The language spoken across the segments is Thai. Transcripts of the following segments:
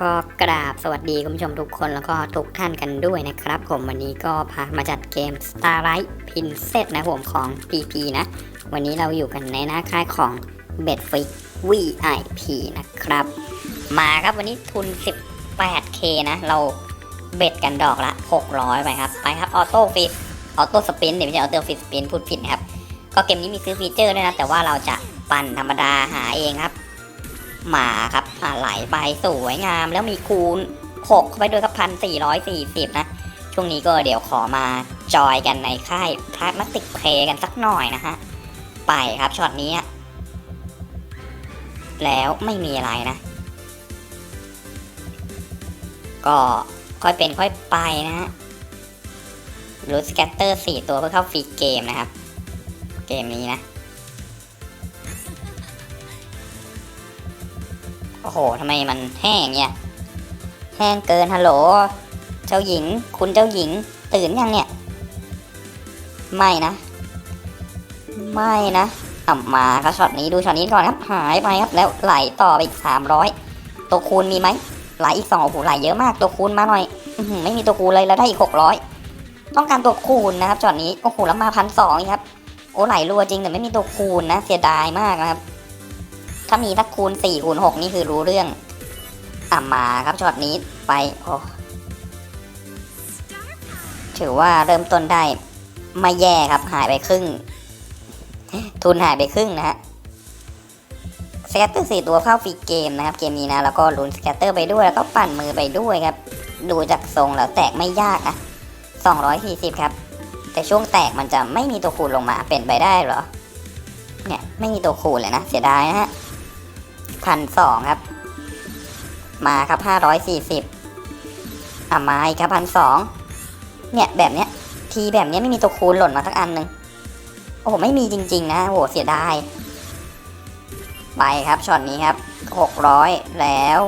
ก็กราบสวัสดีคุณผู้ชมทุกคนแล้วก็ทุกท่านกันด้วยนะครับ ผมวันนี้ก็พามาจัดเกม Starlight Princess นะผมของ PP นะ วันนี้เราอยู่กันในหน้าค่ายของ b e t f i x VIP นะครับ มาครับวันนี้ทุน 18k นะ เราเบ็ดกันดอกละ 600 ไปครับ ไปครับออโต้ฟิสออโต้สปินเดี๋ยวไม่ใช่ออโต้ฟิสสปินพูดผิดนะครับ ก็เกมนี้มีซื้อฟีเจอร์ด้วยนะ แต่ว่าเราจะปั่นธรรมดาหาเองครับ มาครับไหลไปสวยงาม แล้วมีคูณ6เข้าไปด้วยครับพันสี่ร้อยสี่สิบนะ ช่วงนี้ก็เดี๋ยวขอมาจอยกันในค่ายพาร์มาติกเพลกันสักหน่อยนะฮะ ไปครับช็อตนี้ แล้วไม่มีอะไรนะ ก็ค่อยเป็นค่อยไปนะฮะรูสแกตเตอร์สี่ตัวเพื่อเข้าฟรีเกมนะครับ เกมนี้นะ โอ้โหทำไมมันแห้งเนี่ย แห้งเกินฮัลโหล เจ้าหญิง คุณเจ้าหญิง ตื่นยังเนี่ย ไม่นะ ไม่นะอ่ำมาครับช็อตนี้ดูช็อตนี้ก่อนครับ หายไปครับ แล้วไหลต่อไปอีกสามร้อยตัวคูณมีไหมไหลอีกสองโอ้โหไหลเยอะมากตัวคูณมาหน่อยอไม่มีตัวคูณเลยแล้วได้อีกหกร้อยต้องการตัวคูณนะครับช็อตนี้โอ้โหแล้วมาพันสองครับ โอ้ไหลรัวจริงแต่ไม่มีตัวคูณนะ เสียดายมากนะครับ ถ้ามีสักคูณสี่คูณหกนี่คือรู้เรื่องอะมาครับช็อตนี้ไปโอ้ถือว่าเริ่มต้นได้ไม่แย่ครับหายไปครึ่ง ทุนหายไปครึ่งนะฮะสแกตเตอร์สี่ตัวเข้าฟรีเกมนะครับ เกมนี้นะแล้วก็ลุ้นสแกตเตอร์ไปด้วยแล้วก็ปั่นมือไปด้วยครับ ดูจากทรงแล้วแตกไม่ยากนะสองร้อยสี่สิบครับ แต่ช่วงแตกมันจะไม่มีตัวคูณลงมาเป็นไปได้เหรอ เนี่ยไม่มีตัวคูณเลยนะ เสียดายนะฮะ พันสองครับ มาครับห้าร้อยสี่สิบอะมาอีกครับพันสองเนี่ยแบบเนี้ย ทีแบบเนี้ยไม่มีตัวคูณหล่นมาสักอันหนึ่งโอ้โหไม่มีจริง ๆ นะโอ้โหเสียดายไปครับช็อตนี้ครับหกร้อยแล้ว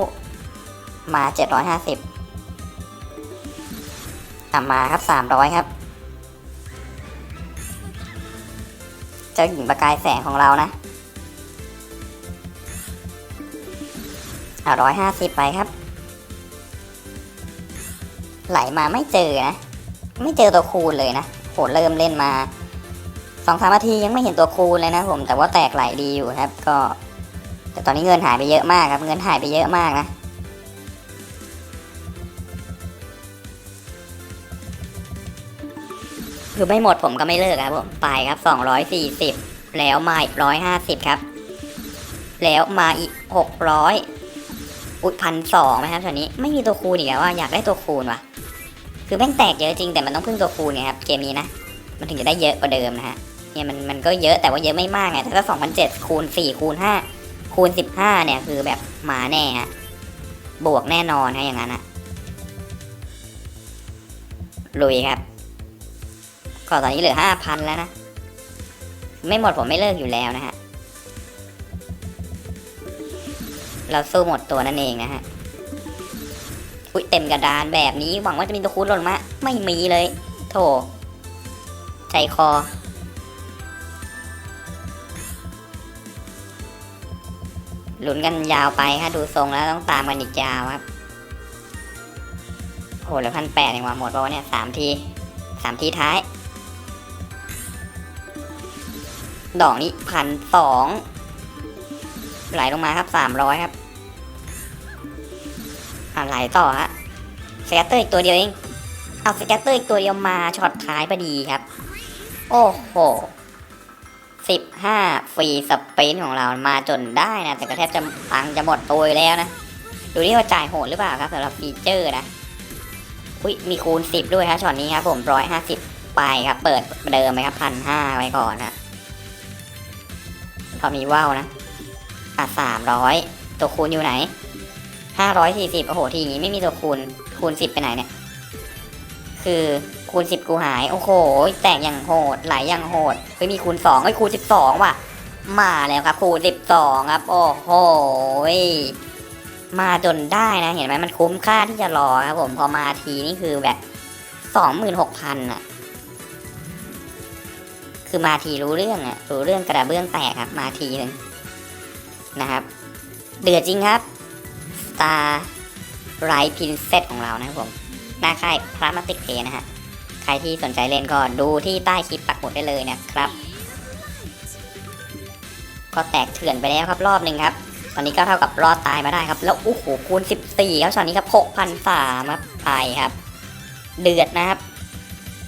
มาเจ็ดร้อยห้าสิบอะมาครับสามร้อยครับเจ้าหญิงประกายแสงของเรานะ อะร้อยห้าสิบไปครับ ไหลมาไม่เจอนะ ไม่เจอตัวคูณเลยนะโหเริ่มเล่นมาสองสามนาทียังไม่เห็นตัวคูณเลยนะผมแต่ว่าแตกไหลดีอยู่ครับ ก็ แต่ตอนนี้เงินหายไปเยอะมากครับ เงินหายไปเยอะมากนะคือไม่หมดผมก็ไม่เลิกครับผมไปครับสองร้อยสี่สิบแล้วมาอีกร้อยห้าสิบครับ แล้วมาอีกหกร้อย อุดพันสองไหมครับตอนนี้ไม่มีตัวคูณอีกแล้วว่าอยากได้ตัวคูณว่ะ คือแม่งแตกเยอะจริงแต่มันต้องพึ่งตัวคูณไงครับเกมนี้นะมันถึงจะได้เยอะกว่าเดิมนะฮะเนี่ยมันมันก็เยอะแต่ว่าเยอะไม่มากไงถ้าสองพันเจ็ดคูณสี่คูณห้าคูณสิบห้าเนี่ยคือแบบมาแน่ฮะบวกแน่นอนฮะอย่างนั้นอะลุยครับก็ตอนนี้เหลือห้าพันแล้วนะ ไม่หมดผมไม่เลิกอยู่แล้วนะฮะ เราสู้หมดตัวนั่นเองนะฮะอุ้ยเต็มกระดานแบบนี้หวังว่าจะมีตัวคูณหล่นมาไม่มีเลย โถใจคอ หลุนกันยาวไปฮะดูทรงแล้วต้องตามกันอีกยาวครับโหเลือพันแปดเองว่ะหมดเพราะว่าเนี่ยสามทีสามทีท้าย ดอกนี้พันสอง ไหลลงมาครับสามร้อยครับอ่าไหลต่อฮะสแกตเตอร์อีกตัวเดียวเอง เอาสแกตเตอร์อีกตัวเดียวมาช็อตท้ายพอดีครับ โอ้โหสิบห้าฟรีสเปนของเรามาจนได้นะ แต่ก็แทบจะตังจะหมดตัวแล้วนะ ดูที่ว่าจ่ายโหดหรือเปล่าครับสำหรับฟีเจอร์นะ อุ้ยมีคูณสิบด้วยครับช็อตนี้ครับผมร้อยห้าสิบไปครับ เปิดเดิมไหมครับพันห้าไว้ก่อนนะพอมีว่าวนะ อะสามร้อยตัวคูณอยู่ไหนห้าร้อยสี่สิบโอ้โห ทีนี้ไม่มีตัวคูณ คูณสิบไปไหนเนี่ย คือคูณสิบกูหาย โอ้โห แตกอย่างโหด ไหลอย่างโหดเฮ้ยมีคูณสองเฮ้ยคูณสิบสองว่ะ มาแล้วครับ คูณสิบสองครับ โอ้โหมาจนได้นะ เห็นไหมมันคุ้มค่าที่จะรอครับผมพอมาทีนี่คือแบบสองหมื่นหกพันอะคือมาทีรู้เรื่องอะรู้เรื่องกระเบื้องแตกครับ มาทีหนึ่ง นะครับ เดือดจริงครับตาไรพินเซตของเรานะครับผม หน้าค่ายพระมาติกเพนะฮะ ใครที่สนใจเล่นก็ดูที่ใต้คลิปปักหมุดได้เลยนะครับ ก็แตกเถื่อนไปแล้วครับรอบหนึ่งครับ ตอนนี้ก็เท่ากับรอดตายมาได้ครับ แล้วโอ้โหคูณ 14 ครับช็อตนี้ครับ6,003ครับไปครับ เดือดนะครับ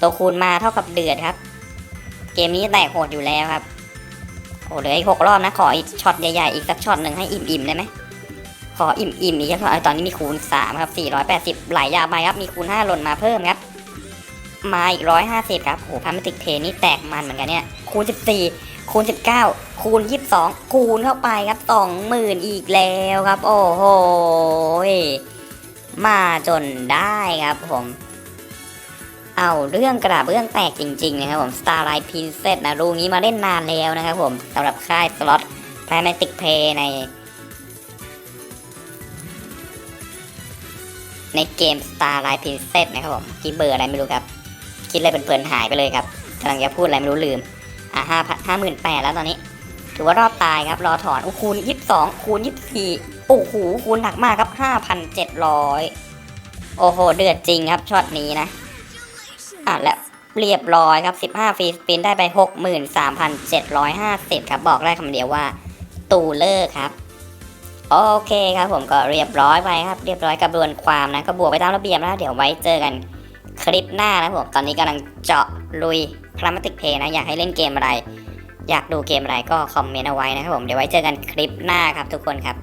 ตัวคูณมาเท่ากับเดือดครับ เกมนี้แตกโหดอยู่แล้วครับ โอ้เหลืออีกหกรอบนะ ขออีกช็อตใหญ่ๆ อีกสักช็อตหนึ่งให้อิ่มๆได้ไหมขออิ่มๆอีกช็อตตอนนี้มีคูณ3ครับ480ไหลยาวไปครับ มีคูณ5หล่นมาเพิ่มครับ มาอีก150ครับโอ้พามิติกเทนี่แตกมันเหมือนกันเนี่ย คูณ14คูณ19คูณ22คูณเข้าไปครับ20,000อีกแล้วครับ โอ้โหมาจนได้ครับผม เอาเรื่องกระเบื้องแตกจริงๆนะครับผม Starlight Princess นะรูนี้มาเล่นนานแล้วนะครับผมสำหรับค่ายสล็อต Pragmatic Play ใน ในเกม Starlight Princess นะครับผมกี่เบอร์อะไรไม่รู้ครับ คิดอะไรเป็นเพลินๆหายไปเลยครับกำลังจะพูดอะไรไม่รู้ลืม อะห้าห้าหมื่นแปดแล้วตอนนี้ ถือว่ารอบตายครับ รอถอนอ้คูณยี่สิบสองคูณยี่สิบสี่โอ้โหคูณหนักมากครับห้าพันเจ็ดร้อยโอ้โห เดือดจริงครับช็อตนี้นะ อะและเรียบร้อยครับ 15 ฟรีสปินได้ไป 63,750 ครับ บอกได้คำเดียวว่า ตูเลอร์ครับ โอเคครับผมก็เรียบร้อยไปครับ เรียบร้อยกระบวนความนะ ก็บวกไปตามระเบียบแล้วเดี๋ยวไว้เจอกันคลิปหน้านะผม ตอนนี้กำลังเจาะลุยพรามาติกเพย์นะ อยากให้เล่นเกมอะไร อยากดูเกมอะไรก็คอมเมนต์เอาไว้นะครับผม เดี๋ยวไว้เจอกันคลิปหน้าครับทุกคนครับ